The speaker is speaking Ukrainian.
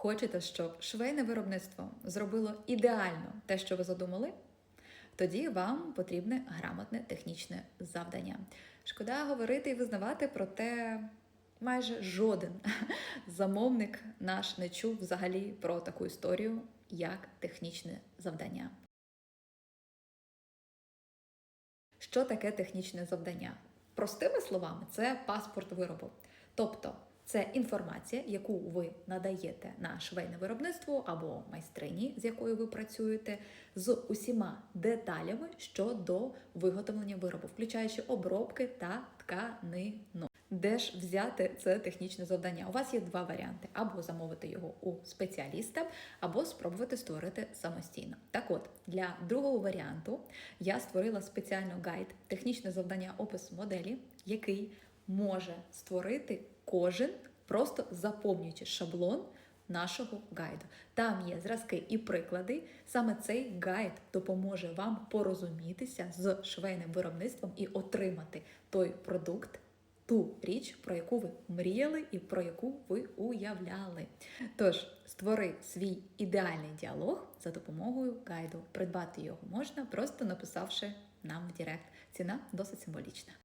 Хочете, щоб швейне виробництво зробило ідеально те, що ви задумали? Тоді вам потрібне грамотне технічне завдання. Шкода говорити і визнавати, проте майже жоден замовник наш не чув взагалі про таку історію, як технічне завдання. Що таке технічне завдання? Простими словами, це паспорт виробу. Тобто це інформація, яку ви надаєте на швейне виробництво або майстрині, з якою ви працюєте, з усіма деталями щодо виготовлення виробу, включаючи обробки та тканину. Де ж взяти це технічне завдання? У вас є два варіанти: або замовити його у спеціаліста, або спробувати створити самостійно. Так от, для другого варіанту я створила спеціально гайд, технічне завдання, опис моделі, який може створити кожен, просто заповнюючи шаблон нашого гайду. Там є зразки і приклади. Саме цей гайд допоможе вам порозумітися з швейним виробництвом і отримати той продукт. Ту річ, про яку ви мріяли і про яку ви уявляли. Тож створи свій ідеальний діалог за допомогою гайду. Придбати його можна, просто написавши нам в Директ. Ціна досить символічна.